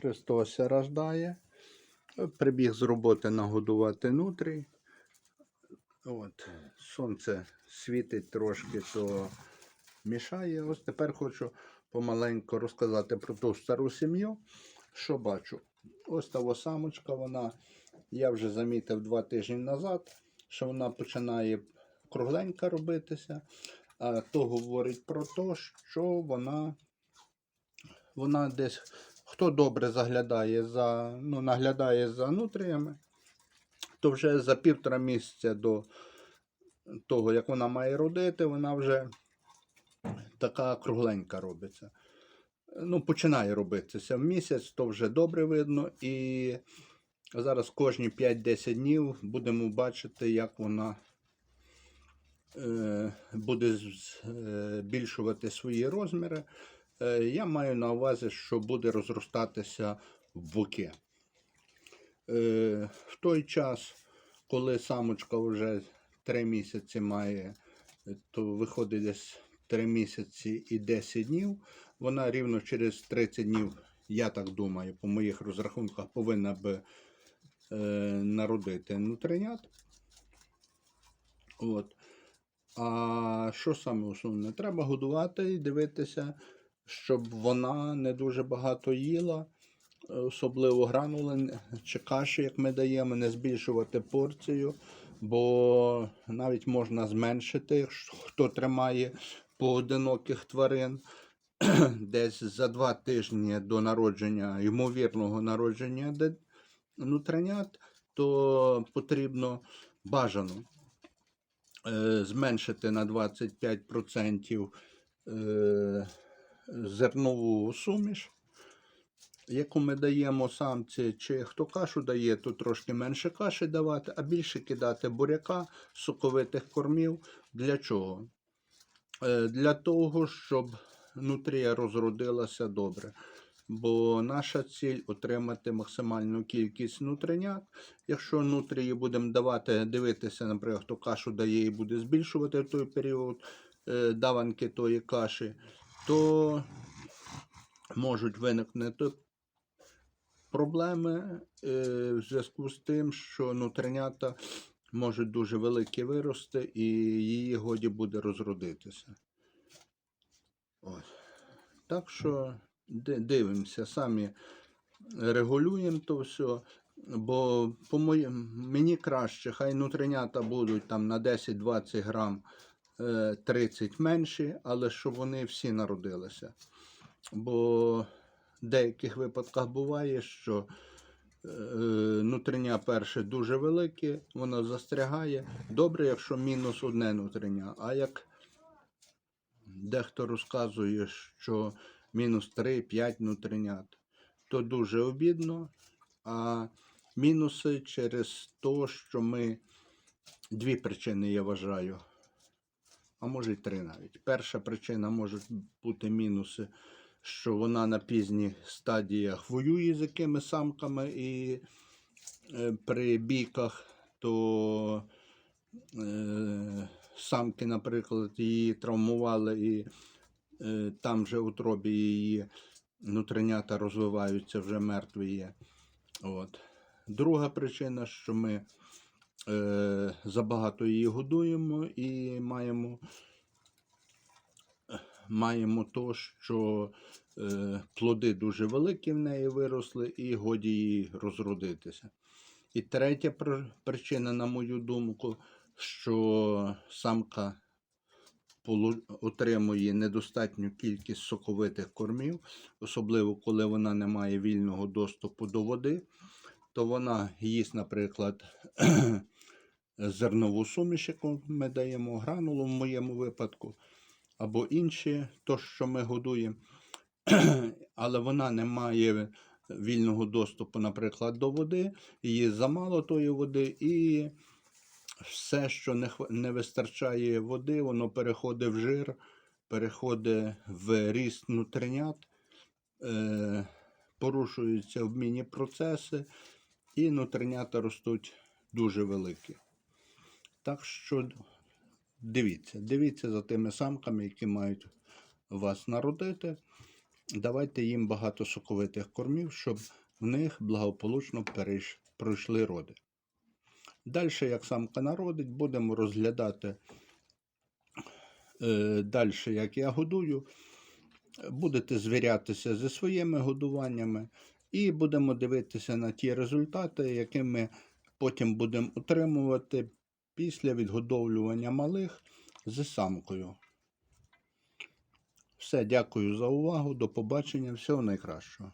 Христос рождає. Прибіг з роботи нагодувати нутрій. От, сонце світить трошки, то мішає. Ось тепер хочу помаленьку розказати про ту стару сім'ю. Що бачу? Ось та самочка, вона, я вже замітив два тижні назад, що вона починає кругленька робитися. А то говорить про те, що вона, вона десь, хто добре заглядає за, ну, наглядає за нутріями, то вже за півтора місяця до того, як вона має родити, вона вже така кругленька робиться. Ну, починає робитися в місяць, то вже добре видно. І зараз кожні 5-10 днів будемо бачити, як вона е, буде е, збільшувати свої розміри. Е, я маю на увазі, що буде розростатися в боки. Е, в той час, коли самочка вже 3 місяці має, то виходить десь 3 місяці і 10 днів. Вона рівно через 30 днів, я так думаю, по моїх розрахунках повинна би е, народити нутринят. От. А що саме основне? Треба годувати і дивитися, щоб вона не дуже багато їла, особливо гранули чи каші, як ми даємо, не збільшувати порцію, бо навіть можна зменшити, хто тримає поодиноких тварин. Десь за два тижні до народження, ймовірного народження нутринят, то потрібно бажано е, зменшити на 25% е, зернову суміш, яку ми даємо самці, чи хто кашу дає, то трошки менше каші давати, а більше кидати буряка, соковитих кормів. Для чого? Е, Для того, щоб нутрія розродилася добре. Бо наша ціль отримати максимальну кількість нутринят. Якщо нутрії будемо давати, дивитися, наприклад, хто кашу дає і буде збільшувати в той період е, даванки тої каші, то можуть виникнути проблеми е, в зв'язку з тим, що нутринята можуть дуже великі вирости і її годі буде розродитися. Ось. Так що дивимося, самі регулюємо то все. Бо по моєму, мені краще, хай нутринята будуть там на 10-20 грам 30 менші, але щоб вони всі народилися. Бо в деяких випадках буває, що е, нутриня перше дуже велике, воно застрягає. Добре, якщо мінус одне нутриня. А як дехто розказує, що мінус 3-5 нутринят, то дуже обідно. А мінуси через те, що ми дві причини я вважаю. А може й три навіть. Перша причина може бути мінуси, що вона на пізніх стадіях воює з якими самками і е, при бійках, то е, самки, наприклад, її травмували і е, там же у тробі її нутринята розвиваються, вже мертві є. От. Друга причина, що ми забагато її годуємо і маємо, маємо то, що е, плоди дуже великі в неї виросли, і годі їй розродитися. І третя причина, на мою думку, що самка отримує недостатню кількість соковитих кормів, особливо коли вона не має вільного доступу до води, то вона їсть, наприклад, зернову суміш, яку ми даємо, гранулу в моєму випадку, або інші, то, що ми годуємо, але вона не має вільного доступу, наприклад, до води, її замало тої води, і все, що не, не вистачає води, воно переходить в жир, переходить в ріст нутринят, е, порушуються обмінні процеси, і нутринята ростуть дуже великі. Так що дивіться, дивіться за тими самками, які мають вас народити. давайте їм багато соковитих кормів, щоб в них благополучно перейш- пройшли роди. Далі, як самка народить, будемо розглядати е, далі, як я годую. Будете звірятися зі своїми годуваннями і будемо дивитися на ті результати, які ми потім будемо отримувати після відгодовлювання малих з самкою. Все, дякую за увагу. До побачення. Всього найкращого.